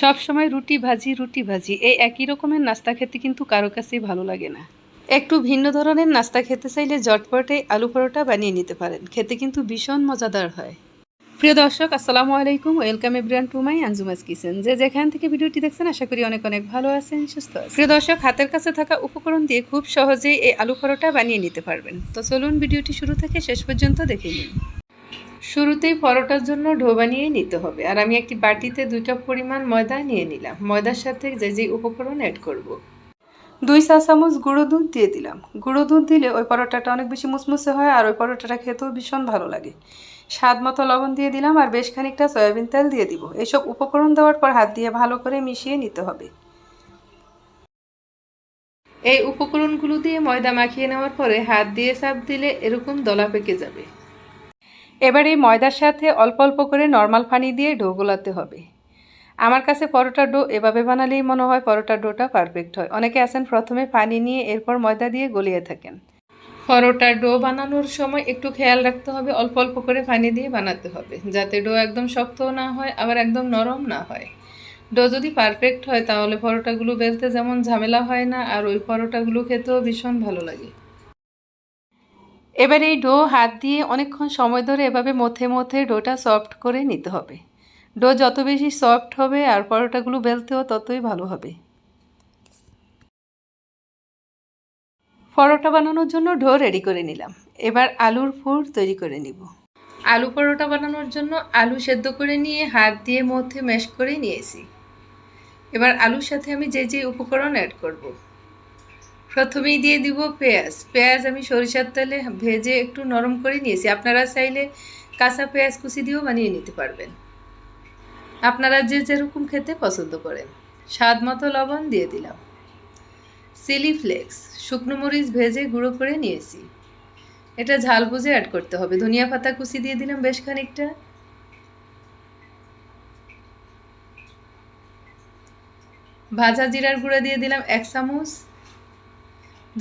সব সময় রুটি ভাজি রুটি ভাজি। এই একই রকমের নাস্তা খেতে কিন্তু কারও কাছেই ভালো লাগে না। একটু ভিন্ন ধরনের নাস্তা খেতে চাইলে জটপটে আলু পরোটা বানিয়ে নিতে পারেন। খেতে কিন্তু ভীষণ মজাদার হয়। প্রিয় দর্শক, আসসালামু আলাইকুম। Welcome everyone to my Anjuma's kitchen যে যেখান থেকে ভিডিওটি দেখছেন, আশা করি অনেক অনেক ভালো আছেন, সুস্থ প্রিয় দর্শক, হাতের কাছে থাকা উপকরণ দিয়ে খুব সহজেই এই আলু পরোটা বানিয়ে নিতে পারবেন। তো চলুন ভিডিওটি শুরু থেকে শেষ পর্যন্ত দেখে নিন শুরুতেই পরোটার জন্য ডো বানিয়ে নিতে হবে। আর আমি একটি বাটিতে দুই কাপ পরিমাণ ময়দা নিয়ে নিলাম। ময়দার সাথে যে যে উপকরণ অ্যাড করব। দুই চা চামচ গুঁড়ো দুধ দিয়ে দিলাম। গুঁড়ো দুধ দিলে ওই পরোটাটা অনেক বেশি মুসমুসে হয় আর ওই পরোটাটা খেতেও ভীষণ ভালো লাগে। স্বাদ মতো লবণ দিয়ে দিলাম আর বেশ খানিকটা সয়াবিন তেল দিয়ে দিব। এসব উপকরণ দেওয়ার পর হাত দিয়ে ভালো করে মিশিয়ে নিতে হবে। এই উপকরণগুলো দিয়ে ময়দা মাখিয়ে নেওয়ার পরে হাত দিয়ে চাপ দিলে এরকম দলা পেকে যাবে। এবার ময়দার সাথে অল্প অল্প করে নর্মাল পানি দিয়ে ডো গোলাতে হবে। আমার কাছে পরোটা ডো এভাবে বানালেই মনে হয় পরোটা ডোটা পারফেক্ট হয়। অনেকে আছেন প্রথমে পানি নিয়ে এরপর ময়দা দিয়ে গলিয়ে থাকেন। পরোটার ডো বানানোর সময় একটু খেয়াল রাখতে হবে, অল্প অল্প করে পানি দিয়ে বানাতে হবে, যাতে ডো একদম শক্ত না হয়, আবার একদম নরম না হয়। ডো যদি পারফেক্ট হয়, তাহলে পরোটাগুলো বেলতে যেমন ঝামেলা হয় না, আর ওই পরোটাগুলো খেতেও ভীষণ ভালো লাগে। এবার এই ডো হাত দিয়ে অনেকক্ষণ সময় ধরে এভাবে মথে মথে ডোটা সফট করে নিতে হবে। ডো যত বেশি সফট হবে আর পরোটাগুলো বেলতেও ততই ভালো হবে। পরোটা বানানোর জন্য ডো রেডি করে নিলাম। এবার আলুর ফুর তৈরি করে নিব। আলু পরোটা বানানোর জন্য আলু সেদ্ধ করে নিয়ে হাত দিয়ে মধ্যে ম্যাশ করে নিয়েছি। এবার আলুর সাথে আমি যে যে উপকরণ অ্যাড করব। প্রথমেই দিয়ে দিব পেঁয়াজ। পেঁয়াজ আমি সরিষার তেলে ভেজে একটু নরম করে নিয়েছি। আপনারা চাইলে কাঁচা পেঁয়াজ কুচি দিয়েও বানিয়ে নিতে পারবেন। আপনারা যে যেরকম খেতে পছন্দ করেন। স্বাদ মতো লবণ দিয়ে দিলাম। চিলি ফ্লেক্স, শুকনো মরিচ ভেজে গুঁড়ো করে নিয়েছি। এটা ঝাল বুঝে অ্যাড করতে হবে। ধনিয়া পাতা কুচি দিয়ে দিলাম বেশ খানিকটা। ভাজা জিরার গুঁড়া দিয়ে দিলাম এক চামচ।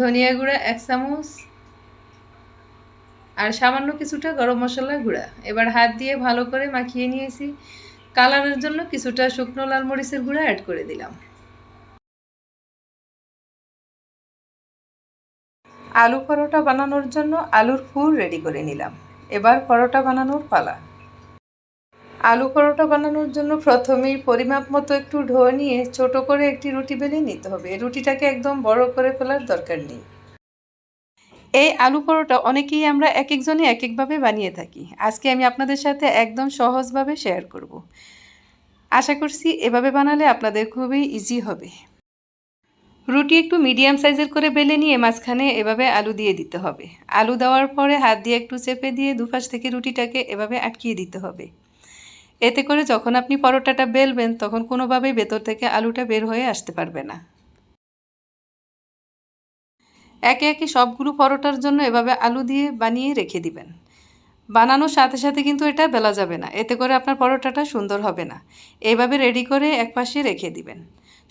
ধনিয়া গুঁড়া এক চামচ আর সামান্য কিছুটা গরম মশলা গুঁড়া। এবার হাত দিয়ে ভালো করে মাখিয়ে নিয়েছি। কালারের জন্য কিছুটা শুকনো লাল মরিচের গুঁড়া অ্যাড করে দিলাম। আলু পরোটা বানানোর জন্য আলুর ফুল রেডি করে নিলাম। এবার পরোটা বানানোর পালা। আলু পরোটা বানানোর জন্য প্রথমেই পরিমাপ মতো একটু ঢো নিয়ে ছোট করে একটি রুটি বেলে নিতে হবে। রুটিটাকে একদম বড় করে ফেলার দরকার নেই। এই আলু পরোটা অনেকেই আমরা এক একজনে এক একভাবে বানিয়ে থাকি। আজকে আমি আপনাদের সাথে একদম সহজভাবে শেয়ার করব। আশা করছি এভাবে বানালে আপনাদের খুবই ইজি হবে। রুটি একটু মিডিয়াম সাইজের করে বেলে নিয়ে মাঝখানে এভাবে আলু দিয়ে দিতে হবে। আলু দেওয়ার পরে হাত দিয়ে একটু চেপে দিয়ে দুপাশ থেকে রুটিটাকে এভাবে আটকিয়ে দিতে হবে। এতে করে যখন আপনি পরোটাটা বেলবেন, তখন কোনোভাবেই ভেতর থেকে আলুটা বের হয়ে আসতে পারবে না। একে একে সবগুলো পরোটার জন্য এভাবে আলু দিয়ে বানিয়ে রেখে দিবেন। বানানোর সাথে সাথে কিন্তু এটা বেলা যাবে না, এতে করে আপনার পরোটাটা সুন্দর হবে না। এভাবে রেডি করে এক পাশে রেখে দিবেন।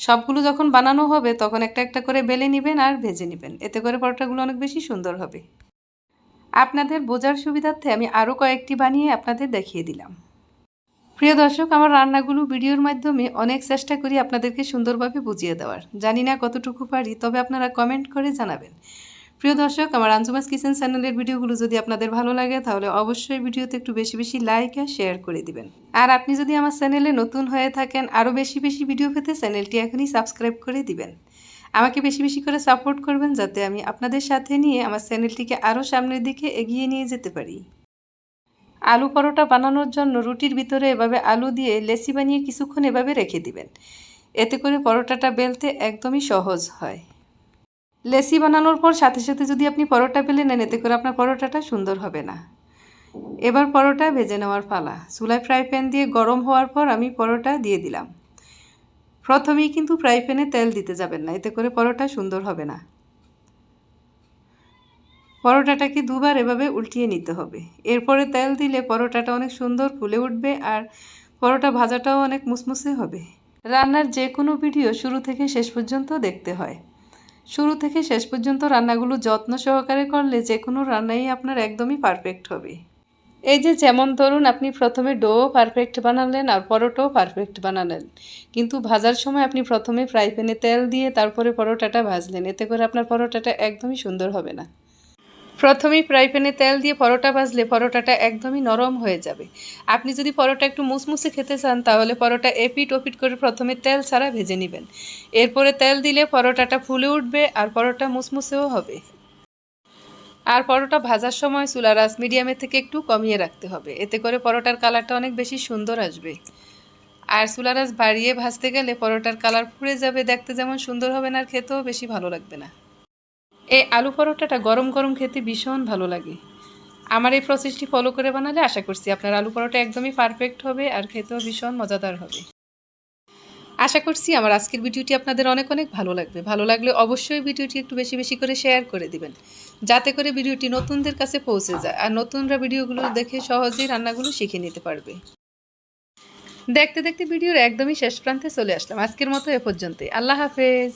সবগুলো যখন বানানো হবে, তখন একটা একটা করে বেলে নেবেন আর ভেজে নেবেন। এতে করে পরোটাগুলো অনেক বেশি সুন্দর হবে। আপনাদের বোঝার সুবিধার্থে আমি আরও কয়েকটি বানিয়ে আপনাদের দেখিয়ে দিলাম। প্রিয় দর্শক, আমার রান্নাগুলো ভিডিওর মাধ্যমে অনেক চেষ্টা করি আপনাদেরকে সুন্দরভাবে বুঝিয়ে দেওয়ার। জানি না কতটুকু পারি, তবে আপনারা কমেন্ট করে জানাবেন। প্রিয় দর্শক, আমার আঞ্জুমাস কিচেন চ্যানেলের ভিডিওগুলো যদি আপনাদের ভালো লাগে, তাহলে অবশ্যই ভিডিওতে একটু বেশি বেশি লাইক আর শেয়ার করে দিবেন। আর আপনি যদি আমার চ্যানেলে নতুন হয়ে থাকেন, আরও বেশি বেশি ভিডিও পেতে চ্যানেলটি এখনই সাবস্ক্রাইব করে দিবেন। আমাকে বেশি বেশি করে সাপোর্ট করবেন, যাতে আমি আপনাদের সাথে নিয়ে আমার চ্যানেলটিকে আরও সামনের দিকে এগিয়ে নিয়ে যেতে পারি। আলু পরোটা বানানোর জন্য রুটির ভিতরে এভাবে আলু দিয়ে লেসি বানিয়ে কিছুক্ষণ এভাবে রেখে দিবেন। এতে করে পরোটাটা বেলতে একদমই সহজ হয়। লেসি বানানোর পর সাথে সাথে যদি আপনি পরোটা বেলে নেন, এতে করে আপনার পরোটাটা সুন্দর হবে না। এবার পরোটা ভেজে নেওয়ার পালা। চুলায় ফ্রাই প্যান দিয়ে গরম হওয়ার পর আমি পরোটা দিয়ে দিলাম। প্রথমেই কিন্তু ফ্রাই প্যানে তেল দিতে যাবেন না, এতে করে পরোটা সুন্দর হবে না। পরোটাটাকে দুবার এভাবে উল্টিয়ে নিতে হবে? এরপরে তেল দিলে পরোটাটা অনেক সুন্দর ফুলে উঠবে আর পরোটা ভাজাটাও অনেক মুসমুসে হবে। রান্নার যে কোনো ভিডিও শুরু থেকে শেষ পর্যন্ত দেখতে হয়। শুরু থেকে শেষ পর্যন্ত রান্নাগুলো যত্ন সহকারে করলে যে কোনো রান্নাই আপনার একদমই পারফেক্ট হবে। এই যে যেমন ধরুন আপনি প্রথমে ডো পারফেক্ট বানালেন আর পরোটাও পারফেক্ট বানালেন। কিন্তু ভাজার সময় আপনি প্রথমে ফ্রাই প্যানে তেল দিয়ে তারপরে পরোটাটা ভাজলেন। এতে করে আপনার পরোটাটা একদমই সুন্দর হবে না। প্রথমেই ফ্রাই প্যানে তেল দিয়ে পরোটা ভাজলে পরোটাটা একদমই নরম হয়ে যাবে। আপনি যদি পরোটা একটু মুসমুসে খেতে চান, তাহলে পরোটা এপিট ওপিট করে প্রথমে তেল ছাড়া ভেজে নেবেন। এরপরে তেল দিলে পরোটাটা ফুলে উঠবে আর পরোটা মুসমুসেও হবে। আর পরোটা ভাজার সময় চুলার আঁচ মিডিয়ামের থেকে একটু কমিয়ে রাখতে হবে। এতে করে পরোটার কালারটা অনেক বেশি সুন্দর আসবে। আর চুলার আঁচ বাড়িয়ে ভাজতে গেলে পরোটার কালার পুড়ে যাবে, দেখতে যেমন সুন্দর হবে না আর খেতেও বেশি ভালো লাগবে না। এই আলু পরোটাটা গরম গরম খেতে ভীষণ ভালো লাগে। আমার এই প্রসেসটি ফলো করে বানালে আশা করছি আপনার আলু পরোটা একদমই পারফেক্ট হবে আর খেতেও ভীষণ মজাদার হবে। আশা করছি আমার আজকের ভিডিওটি আপনাদের অনেক অনেক ভালো লাগবে। ভালো লাগলে অবশ্যই ভিডিওটি একটু বেশি বেশি করে শেয়ার করে দিবেন। যাতে করে ভিডিওটি নতুনদের কাছে পৌঁছে যায় আর নতুনরা ভিডিওগুলো দেখে সহজেই রান্নাগুলো শিখে নিতে পারবে। দেখতে দেখতে ভিডিওর একদমই শেষ প্রান্তে চলে আসলাম। আজকের মতো এ পর্যন্তই। আল্লাহ হাফেজ।